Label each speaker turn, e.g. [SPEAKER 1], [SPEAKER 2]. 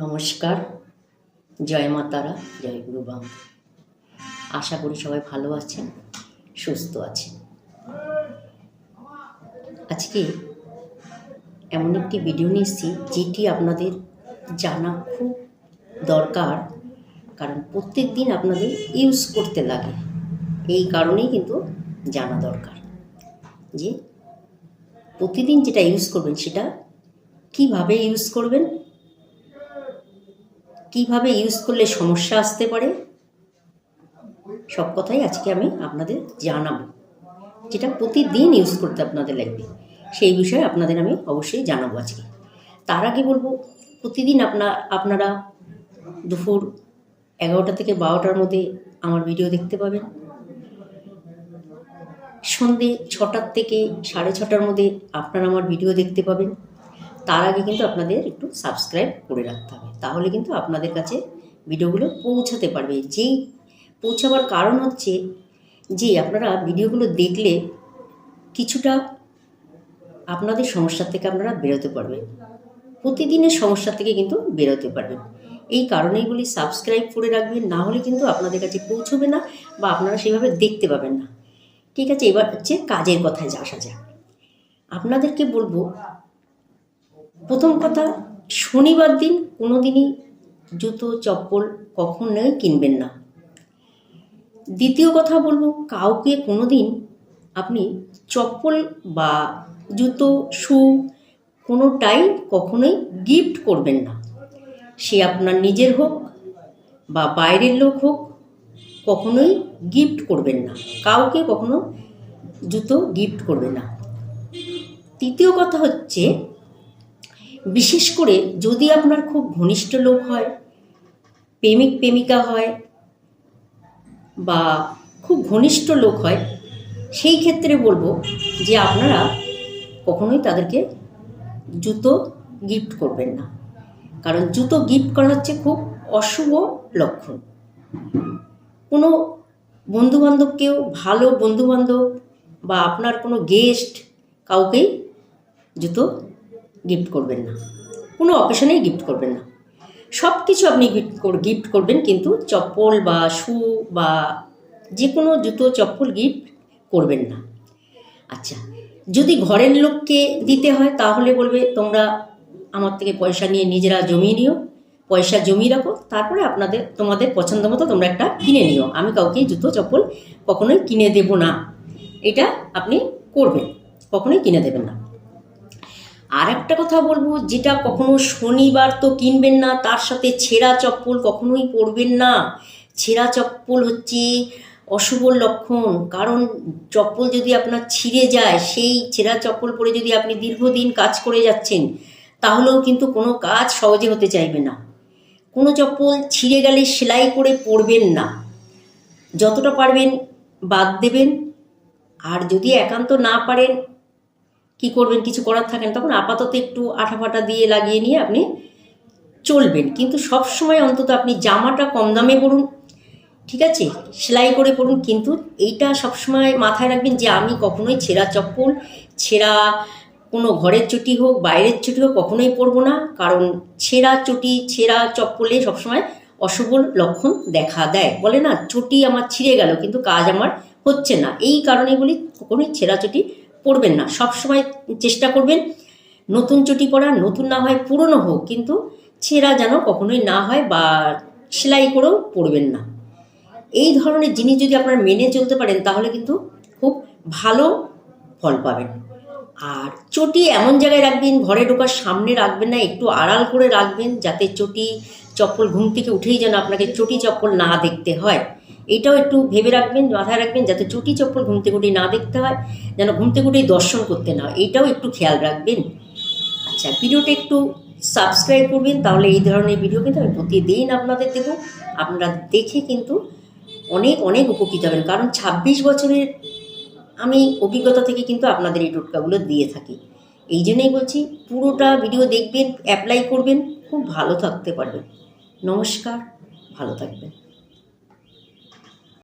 [SPEAKER 1] নমস্কার। জয় মা তারা, জয় গুরু বাম। আশা করি সবাই ভালো আছেন, সুস্থ আছেন। আজকে এমন একটি ভিডিও নিয়ে এসেছি, যেটি আপনাদের জানা খুব দরকার, কারণ প্রত্যেক দিন আপনাদের ইউজ করতে লাগে। এই কারণেই কিন্তু জানা দরকার, যে প্রতিদিন যেটা ইউজ করবেন, সেটা কীভাবে ইউজ করবেন কীভাবে ইউজ করলে সমস্যা আসতে পারে? সব কথাই আজকে আমি আপনাদের জানাব। যেটা প্রতিদিন ইউজ করতে আপনাদের লাগবে, সেই বিষয়ে আপনাদের আমি অবশ্যই জানাব আজকে। তার আগে বলব, প্রতিদিন আপনা, আপনারা দুপুর এগারোটা থেকে বারোটার মধ্যে আমার ভিডিও দেখতে পাবেন। সন্ধে ছটার থেকে সাড়ে ছটার মধ্যে আপনারা আমার ভিডিও দেখতে পাবেন। তার আগে কিন্তু আপনাদের একটু সাবস্ক্রাইব করে রাখতে হবে। তাহলে কিন্তু আপনাদের কাছে ভিডিওগুলো পৌঁছাতে পারবে। যেই পৌঁছাবার কারণ হচ্ছে যে, আপনারা ভিডিওগুলো দেখলে কিছুটা আপনাদের সমস্যা থেকে আপনারা বেরোতে পারবেন। প্রতিদিনের সমস্যা থেকে কিন্তু বেরোতে পারবেন। এই কারণেই বলি সাবস্ক্রাইব করে রাখবেন, না হলে কিন্তু আপনাদের কাছে পৌঁছবে না বা আপনারা সেভাবে দেখতে পাবেন না। ঠিক আছে, এবার হচ্ছে কাজের কথায় আসা যাক। আপনাদেরকে বলব প্রথম কথা, শনিবার দিন কোনো দিনই জুতো, চপ্পল কখনোই কিনবেন না। দ্বিতীয় কথা বলব, কাউকে কোনো দিন আপনি চপ্পল বা জুতো, শু কোনোটাই কখনোই গিফট করবেন না। সে আপনার নিজের হোক বা বাইরের লোক হোক, কখনোই গিফট করবেন না। কাউকে কখনো জুতো গিফট করবে না। তৃতীয় কথা হচ্ছে বিশেষ করে যদি আপনার খুব ঘনিষ্ঠ লোক হয়, প্রেমিক, প্রেমিকা হয় বা খুব ঘনিষ্ঠ লোক হয়, সেই ক্ষেত্রে বলব যে আপনারা কখনোই তাদেরকে জুতো গিফট করবেন না। কারণ জুতো গিফট করা হচ্ছে খুব অশুভ লক্ষণ। কোনো বন্ধুবান্ধবকেও ভালো বন্ধুবান্ধব বা আপনার কোনো গেস্ট কাউকেই জুতো গিফট করবেন না। কোনো অকেশনেই গিফট করবেন না। সব কিছু আপনি গিফট গিফট করবেন কিন্তু চপ্পল বা শু বা যে কোনো জুতো, চপ্পল গিফট করবেন না। আচ্ছা যদি ঘরের লোককে দিতে হয় তাহলে বলবে, তোমরা আমার থেকে পয়সা নিয়ে নিজেরা জমিয়ে নিও, পয়সা জমিয়ে রাখো, তারপরে আপনাদের, তোমাদের পছন্দ মতো তোমরা একটা কিনে নিও। আমি কাউকে জুতো, চপ্পল কখনোই কিনে দেব না। এটা আপনি করবেন, কখনোই কিনে দেবেন না। আর একটা কথা বলব, যেটা কখনো শনিবার তো কিনবেন না, তার সাথে ছেঁড়া চপ্পল কখনোই পরবেন না। ছেঁড়া চপ্পল হচ্ছে অশুভ লক্ষণ, কারণ চপ্পল যদি আপনার ছিঁড়ে যায়, সেই ছেঁড়া চপ্পল পরে যদি আপনি দীর্ঘদিন কাজ করে যাচ্ছেন, তাহলেও কিন্তু কোনো কাজ সহজে হতে চাইবে না। কোনো চপ্পল ছিঁড়ে গেলে সেলাই করে পরবেন না। যতটা পারবেন বাদ দেবেন। আর যদি একান্ত না পারেন কি করবেন, কিছু করার থাকেন তখন আপাতত একটু আঠা ফাটা দিয়ে লাগিয়ে নিয়ে আপনি চলবেন। কিন্তু সব সময় অন্তত আপনি জামাটা কম দামে পরুন, ঠিক আছে? সেলাই করে পরুন, কিন্তু এইটা সবসময় মাথায় রাখবেন যে আমি কখনোই ছেঁড়া চপ্পল, ছেঁড়া কোনো ঘরের চটি হোক, বাইরের চটি হোক কখনোই পরবো না। কারণ ছেঁড়া চটি, ছেঁড়া চপ্পলে সবসময় অশুভ লক্ষণ দেখা দেয়। বলে না, চটি আমার ছিঁড়ে গেল, কিন্তু কাজ আমার হচ্ছে না। এই কারণে বলি, কখনোই ছেঁড়া চটি পরবেন না। সব সময় চেষ্টা করবেন নতুন চটি পরা, নতুন না হয় পুরনো হোক, কিন্তু ছেঁড়া যেন কখনোই না হয় বা সেলাই করেও পরবেন না। এই ধরনের জিনিস যদি আপনারা মেনে চলতে পারেন, তাহলে কিন্তু খুব ভালো ফল পাবেন। আর চটি এমন জায়গায় রাখবেন, ঘরে ঢোকার সামনে রাখবেন না, একটু আড়াল করে রাখবেন, যাতে চটি চপ্পল ঘুম থেকে উঠেই যেন আপনাকে চটি চপ্পল না দেখতে হয়। এটাও একটু ভেবে রাখবেন, মাথায় রাখবেন যাতে চটি চপ্পল ঘুম থেকে উঠেই না দেখতে হয়, যেন ঘুমতে উঠেই দর্শন করতে না হয়। এইটাও একটু খেয়াল রাখবেন। আচ্ছা ভিডিওটা একটু সাবস্ক্রাইব করবেন, তাহলে এই ধরনের ভিডিও কিন্তু আমি প্রতিদিন আপনাদের দেবো। আপনারা দেখে কিন্তু অনেক অনেক উপকৃত হবেন। কারণ ছাব্বিশ বছরের আমি অভিজ্ঞতা থেকে কিন্তু আপনাদের এই টোটকাগুলো দিয়ে থাকি। এই জন্যই বলছি, পুরোটা ভিডিও দেখবেন অ্যাপ্লাই করবেন, খুব ভালো থাকতে পারবেন। নমস্কার, ভালো থাকবেন।